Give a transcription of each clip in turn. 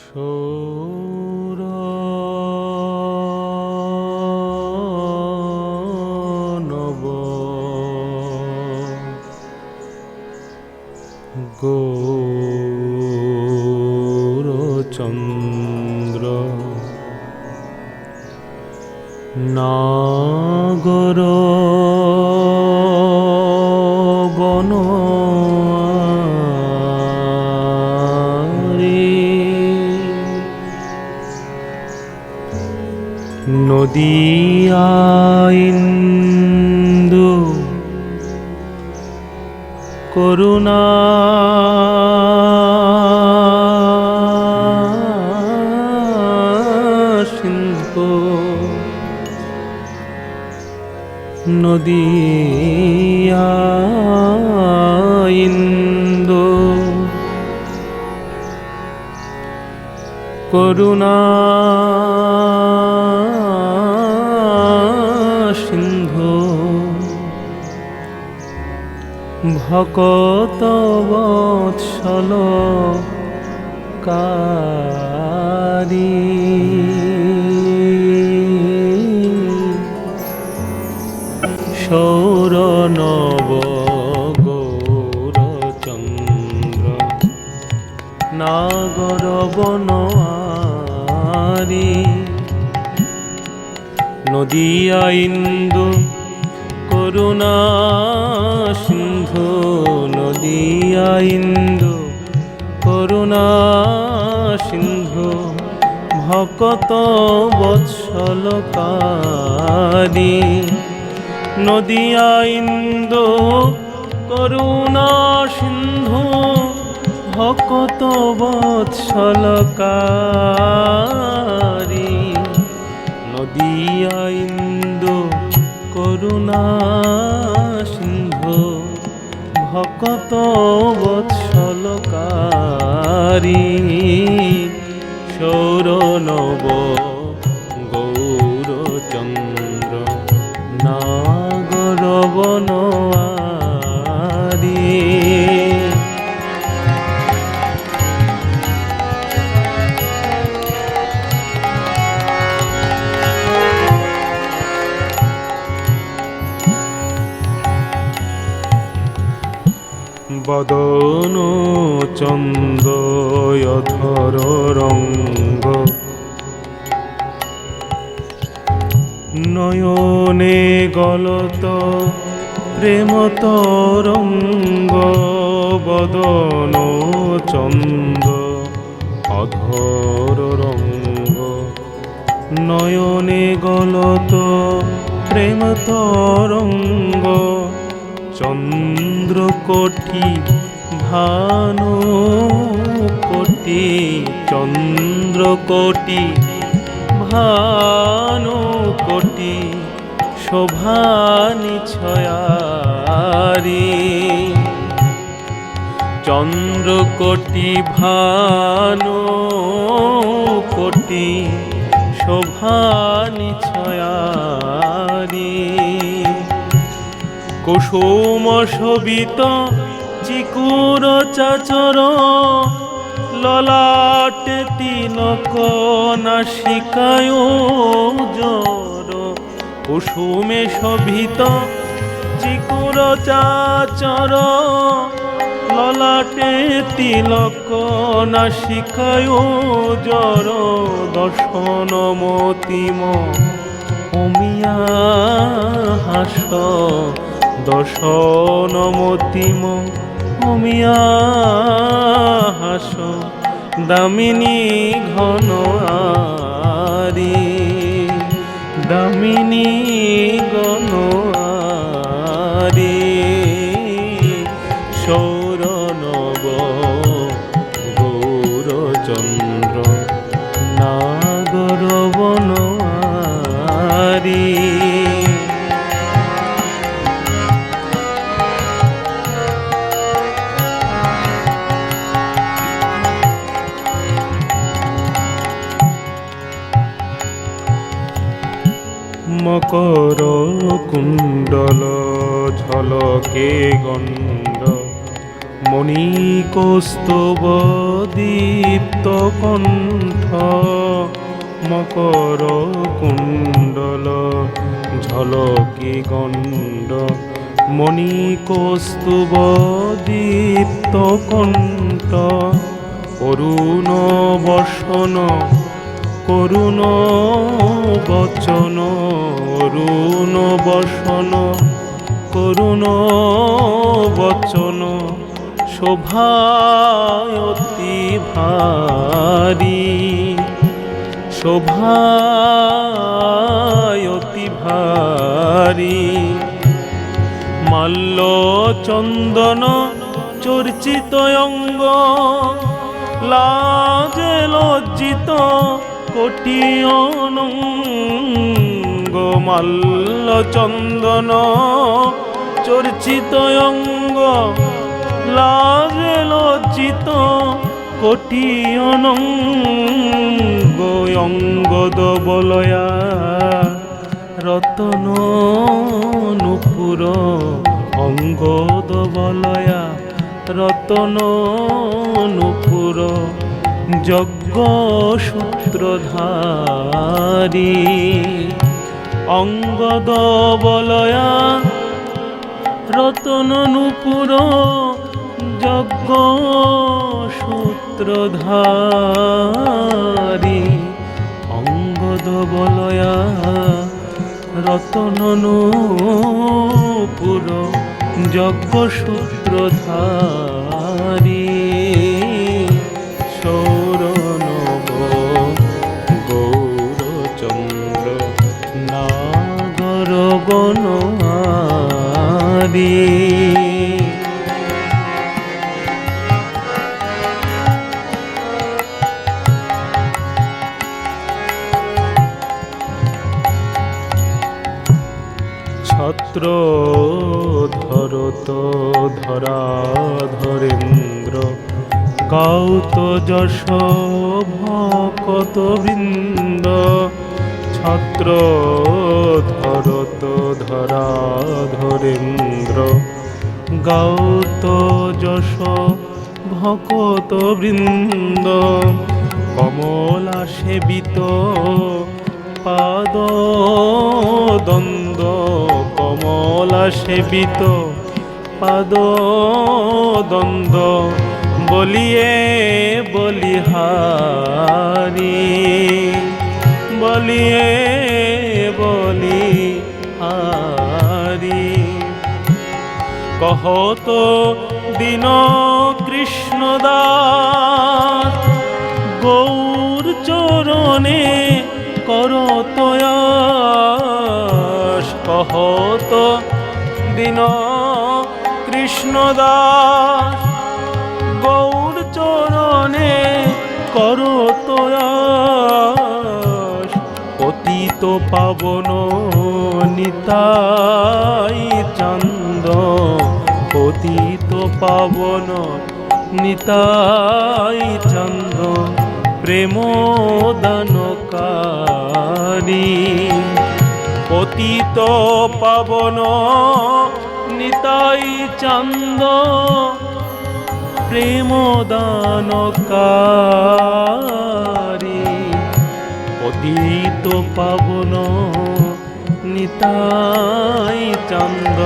সৌর নব গৌরচন্দ্র। নাগর করুণা। সিন্ধু নদিয়াইন্দু করুণা। ভকত বৎসল কারি সৌর নব গৌরচন্দ্র নাগর বনোয়ারি নদিয়া ইন্দু করুণা সিন্ধু নদিয়া ইন্দু করুণা সিন্ধু ভকত বৎসলকারী। নদিয়া ইন্দু করুণা সিন্ধু ভকত বৎসলকারী নদিয়া করুণা সিংহ ভকত বৎসলকারী সৌর বদন চন্দয়ধর রঙ্গ। নয়নে গলত প্রেম তরঙ্গ বদন চন্দ অধর রঙ্গ। নয়নে গলত প্রেম তরঙ্গ চন্দ্রকোটি ভানু কোটি চন্দ্রকোটি ভানু কোটি শোভানি ছয়ারি চন্দ্রকোটি ভানু কোটি শোভানি ছয়ারি কুসুম শোভিত, চিকুর চাচর, ললাটে তিলক নাসিকায় জর। কুসুমে শোভিত, চিকুর চাচর, ললাটে তিলক নাসিকায় জর। দর্শন মতিম অমিয়া হাস দর্শন মতিম অমিয়া হাস দামিনী ঘন আরি। দামিনী কুণ্ডল ঝলকে গণ্ড। মণিকৌস্তব দীপ্ত কণ্ঠ, মকর কুণ্ডল, ঝলকি গণ্ড। মণিকৌস্তুব দীপ্ত কণ্ঠ, অরুণ বসন করুণ বচন, অরুণ বসন। করুণ বচন শোভায়তি ভারী। শোভায়তি ভারী। মাল্য চন্দন চর্চিত অঙ্গ, লাজে লজ্জিত কোটি অনঙ্গ মাল্য চন্দন চর্চিত অঙ্গ লজ্জিত কোটি অনঙ্গ অঙ্গদ বলয়া রতন নুপুর অঙ্গদ বলয়া রতন নুপুর যজ্ঞ সূত্রধারী অঙ্গদ বলয়া রতন নুপুর যজ্ঞ সূত্রধারী অঙ্গদ বলয়া রতন নুপুর যজ্ঞ সূত্রধারী। গৌরচন্দ্র নাগর বনারী ছত্র ধরত ধরা ধরেন্দ্র গাউত যশ ভকত বৃন্দ ছত্র ধরত ধরা ধরেন্দ্র। গাউত যশ ভকত বৃন্দ। কমলা সেবিত পাদ দ্বন্দ্ব। কমলা সেবিত পাদ দ্বন্দ্ব। বলিয়ে বলিহারি। বলিয়ে, বলি হারি। কহত দিন কৃষ্ণদাস, গৌর চরণে করতয়াস কহত দিন কৃষ্ণদাস, গৌর চরণে করতয়াস পতিত পাবন নিতাই চন্দ পতিত পাবন নিতাই চন্দ প্রেম দানকারী। পতিত পাবন নিতাই চন্দ প্রেম দানকারী। পতিত পাবন নিতাই চন্দ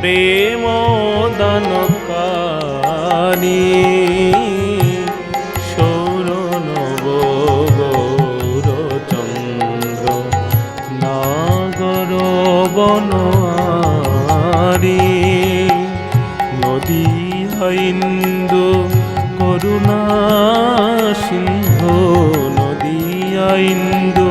প্রেম সৌরনব গৌরচন্দ্র। নদী ইন্দু করুণা নদী ইন্দু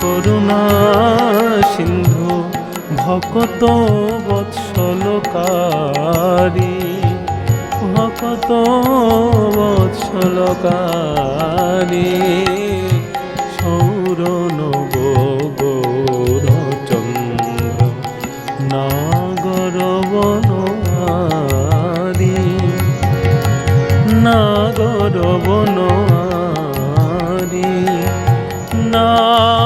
করুণা সিন্ধু ভকত বৎসলকারী। ভকত বৎসলকারী। সৌরনব গৌরচন্দ্র নাগর বনারী নাগর বন 的